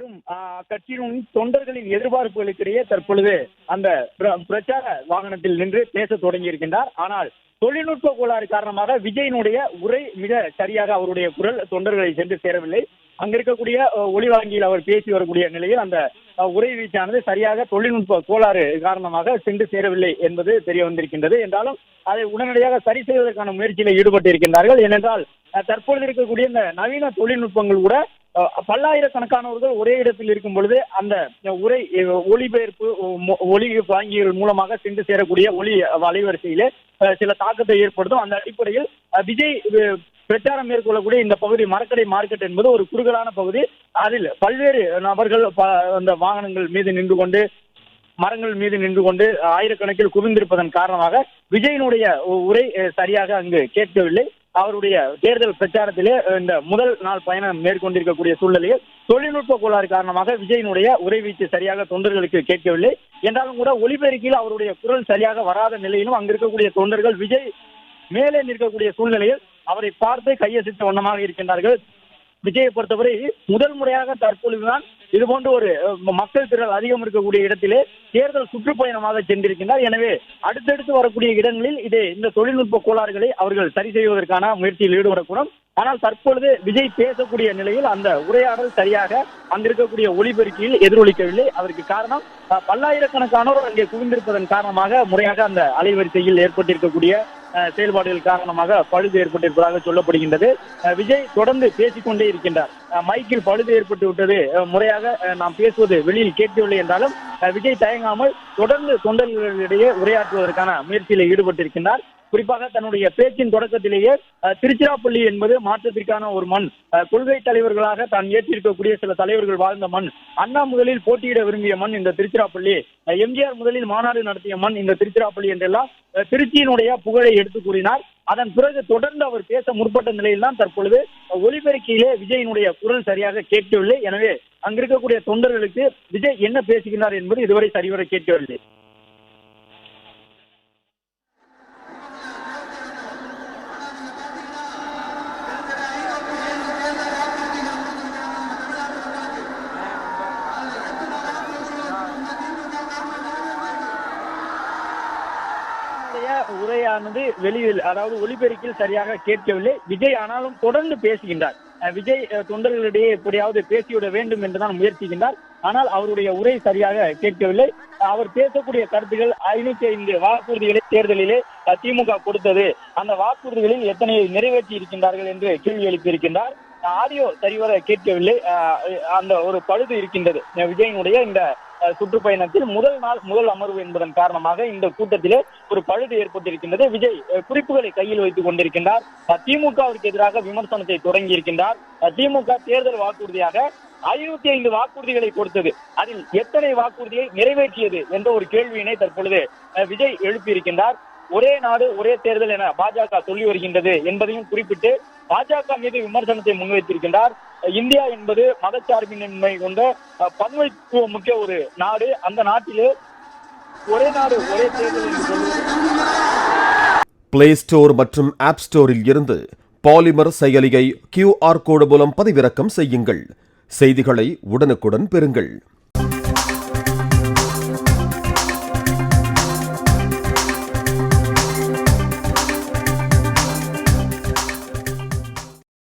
பெரும் ஆஹ், கட்சியின் தொண்டர்களின் எதிர்பார்ப்புகளுக்கிடையே தற்பொழுது அந்த பிரச்சார வாகனத்தில் நின்று பேச தொடங்கி இருக்கின்றார் ஆனால் தொழில்நுட்ப கோளாறு காரணமாக விஜயனுடைய உரை மிக சரியாக அவருடைய குரல் தொண்டர்களை சென்று சேரவில்லை. அங்க இருக்கக்கூடிய அஹ், ஒலிவாங்கியில் அவர் பேசி வரக்கூடிய நிலையில் அந்த உரை வீச்சானது சரியாக தொழில்நுட்ப கோளாறு காரணமாக சென்று சேரவில்லை என்பது தெரிய வந்திருக்கின்றது. என்றாலும் அதை உடனடியாக சரி செய்வதற்கான முயற்சியில் ஈடுபட்டு இருக்கின்றார்கள் ஏனென்றால் தற்பொழுது இருக்கக்கூடிய இந்த நவீன தொழில்நுட்பங்கள் கூட பல்லாயிரக்கணக்கானவர்கள் ஒரே இடத்தில் இருக்கும் பொழுது அந்த உரை ஒளிபெயர்ப்பு ஒளி வாங்கிகள் மூலமாக சென்று சேரக்கூடிய ஒளி அலைவரிசையிலே சில தாக்கத்தை ஏற்படுத்தும். அந்த அடிப்படையில் விஜய் பிரச்சாரம் மேற்கொள்ளக்கூடிய இந்த பகுதி மரக்கடை மார்க்கெட் என்பது ஒரு குறுகலான பகுதி. அதில் பல்வேறு நபர்கள் அந்த வாகனங்கள் மீது நின்று கொண்டு மரங்கள் மீது நின்று கொண்டு ஆயிரக்கணக்கில் குவிந்திருப்பதன் காரணமாக விஜயனுடைய உரை சரியாக அங்கு கேட்கவில்லை. அவருடைய தேர்தல் பிரச்சாரத்திலே இந்த முதல் நாள் பயணம் மேற்கொண்டிருக்கக்கூடிய சூழ்நிலையில் தொழில்நுட்ப கோளாறு காரணமாக விஜயனுடைய உரை வீச்சு சரியாக தொண்டர்களுக்கு கேட்கவில்லை. என்றாலும் கூட ஒலிபெருக்கியில் அவருடைய குரல் சரியாக வராத நிலையிலும் அங்கு இருக்கக்கூடிய தொண்டர்கள் விஜய் மேலே நிற்கக்கூடிய சூழ்நிலையில் அவரை பார்த்து கையசித்த வண்ணமாக இருக்கின்றார்கள். விஜயை பொறுத்தவரை முதல் முறையாக தற்பொழுதுதான் இது போன்ற ஒரு மக்கள் திரள் அதிகம் இருக்கக்கூடிய இடத்திலே தேர்தல் சுற்றுப்பயணமாக சென்றிருக்கின்றார். எனவே அடுத்தடுத்து வரக்கூடிய இடங்களில் இது இந்த தொழில்நுட்ப கோளாறுகளை அவர்கள் சரி செய்வதற்கான முயற்சியில் ஈடுபடக்கூடும். ஆனால் தற்பொழுது விஜய் பேசக்கூடிய நிலையில் அந்த உரையாடல் சரியாக அங்க இருக்கக்கூடிய ஒளிபெருக்கியில் எதிரொலிக்கவில்லை. அதற்கு காரணம் பல்லாயிரக்கணக்கானோர் அங்கே குவிந்திருப்பதன் காரணமாக முறையாக அந்த அலைவரிசையில் ஏற்பட்டிருக்கக்கூடிய செயல்பாடுகள் காரணமாக பழுது ஏற்பட்டிருப்பதாக சொல்லப்படுகின்றது. அஹ், விஜய் தொடர்ந்து பேசிக்கொண்டே இருக்கின்றார். மைக்கில் பழுது ஏற்பட்டு விட்டது முறையாக நாம் பேசுவது வெளியில் கேட்கவில்லை என்றாலும் அஹ், விஜய் தயங்காமல் தொடர்ந்து தொண்டர்களிடையே உரையாற்றுவதற்கான முயற்சியில் ஈடுபட்டிருக்கின்றார். குறிப்பாக தன்னுடைய பேச்சின் தொடக்கத்திலேயே திருச்சிராப்பள்ளி என்பது மாற்றத்திற்கான ஒரு மண். கொள்கை தலைவர்களாக தான் ஏற்றிருக்கக்கூடிய சில தலைவர்கள் வாழ்ந்த மண். அண்ணா முதலில் போட்டியிட விரும்பிய மண் இந்த திருச்சிராப்பள்ளி. எம்ஜிஆர் முதலில் மாநாடு நடத்திய மண் இந்த திருச்சிராப்பள்ளி என்றெல்லாம் திருச்சியினுடைய புகழை எடுத்து கூறினார். அதன் பிறகு தொடர்ந்து அவர் பேச முற்பட்ட நிலையில் தான் தற்பொழுது ஒலிபெருக்கியிலே விஜயினுடைய குரல் சரியாக கேட்கவில்லை. எனவே அங்கிருக்கக்கூடிய தொண்டர்களுக்கு விஜய் என்ன பேசுகிறார் என்பது இதுவரை சரிவர கேட்கவில்லை. அவருடைய உரையானது வெளியில் அதாவது ஒலிபெருக்கில் சரியாக கேட்கவில்லை. விஜய் ஆனாலும் தொடர்ந்து பேசுகின்றார். விஜய் தொண்டர்களிடையே எப்படியாவது பேசிவிட வேண்டும் என்றுதான் முயற்சிக்கின்றார். ஆனால் அவருடைய உரை சரியாக கேட்கவில்லை. அவர் பேசக்கூடிய கருத்துகள் ஐநூத்தி ஐந்து வாக்குறுதிகளை தேர்தலிலே திமுக கொடுத்தது. அந்த வாக்குறுதிகளில் எத்தனை நிறைவேற்றி இருக்கின்றார்கள் என்று கேள்வி எழுப்பியிருக்கின்றார். ஆடியோ சரிவர கேட்கவில்லை. அந்த ஒரு பழுது இருக்கின்றது. விஜயனுடைய இந்த சுற்றுப்பயணத்தில் முதல் நாள் முதல் அமர்வு என்பதன் காரணமாக இந்த கூட்டத்திலே ஒரு பழுது ஏற்பட்டிருக்கின்றது. விஜய் குறிப்புகளை கையில் வைத்துக் கொண்டிருக்கின்றார். திமுகவிற்கு எதிராக விமர்சனத்தை தொடங்கி இருக்கின்றார். திமுக தேர்தல் வாக்குறுதியாக ஐநூத்தி ஐந்து வாக்குறுதிகளை கொடுத்தது. அதில் எத்தனை வாக்குறுதியை நிறைவேற்றியது என்ற ஒரு கேள்வியினை தற்பொழுது விஜய் எழுப்பியிருக்கின்றார். ஒரே நாடு ஒரே தேர்தல் என பாஜக சொல்லி வருகின்றது என்பதையும் குறிப்பிட்டு பாஜக மீது விமர்சனத்தை முன்வைத்திருக்கின்றார். இந்தியா என்பது மதச்சார்பின்மை கொண்ட அஹ், பன்மைத்துவம் மிக்க ஒரு நாடு. அந்த நாட்டிலே ஒரே நாடு ஒரே தேர்தல் என்று பிளே ஸ்டோர் மற்றும் ஆப் ஸ்டோரில் இருந்து பாலிமர் செயலியை கியூஆர் கோடு மூலம் பதிவிறக்கம் செய்யுங்கள். செய்திகளை உடனுக்குடன் பெறுங்கள்.